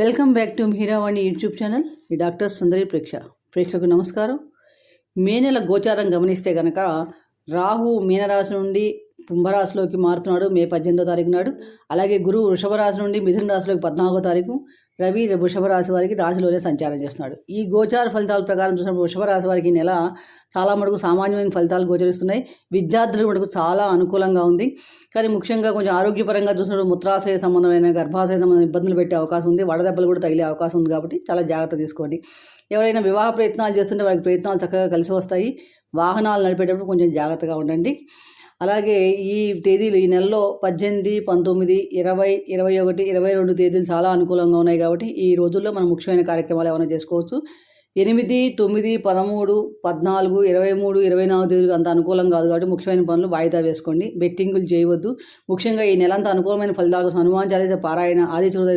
Welcome back to Heeravani YouTube channel. ఈ doctor Sundari ప్రేక్ష. ప్రేక్షకు నమస్కారం. మే నెల గోచారం గమనిస్తే కనుక రాహు మీనరాశి నుండి కుంభరాశిలోకి మారుతున్నాడు. మే పద్దెనిమిదో తారీఖు నాడు. అలాగే గురువు వృషభ రాశి నుండి మిథున రాశిలోకి పద్నాలుగో తారీఖు. రవి వృషభరాశి వారికి రాశిలోనే సంచారం చేస్తున్నాడు. ఈ గోచార ఫలితాల ప్రకారం చూసినప్పుడు వృషభరాశి వారికి ఈ నెల చాలా మటుకు సామాన్యమైన ఫలితాలు గోచరిస్తున్నాయి. విద్యార్థులు మటుకు చాలా అనుకూలంగా ఉంది. కానీ ముఖ్యంగా కొంచెం ఆరోగ్యపరంగా చూసినప్పుడు మూత్రాశయ సంబంధమైన గర్భాశయ సంబంధమైన ఇబ్బందులు పెట్టే అవకాశం ఉంది. వడదెబ్బలు కూడా తగిలే అవకాశం ఉంది కాబట్టి చాలా జాగ్రత్త తీసుకోండి. ఎవరైనా వివాహ ప్రయత్నాలు చేస్తుంటే వారికి ప్రయత్నాలు చక్కగా కలిసి వస్తాయి. వాహనాలు నడిపేటప్పుడు కొంచెం జాగ్రత్తగా ఉండండి. అలాగే ఈ తేదీలు ఈ నెలలో పద్దెనిమిది పంతొమ్మిది ఇరవై ఇరవై ఒకటి ఇరవై రెండు తేదీలు చాలా అనుకూలంగా ఉన్నాయి కాబట్టి ఈ రోజుల్లో మనం ముఖ్యమైన కార్యక్రమాలు ఏమైనా చేసుకోవచ్చు. ఎనిమిది తొమ్మిది పదమూడు పద్నాలుగు ఇరవై మూడు ఇరవై నాలుగు తేదీలు అంత అనుకూలం కాదు కాబట్టి ముఖ్యమైన పనులు వాయిదా వేసుకోండి. బెట్టింగులు చేయవద్దు. ముఖ్యంగా ఈ నెలంతా అనుకూలమైన ఫలితాలు హనుమాన్ చాలీస పారాయణ ఆది చదువు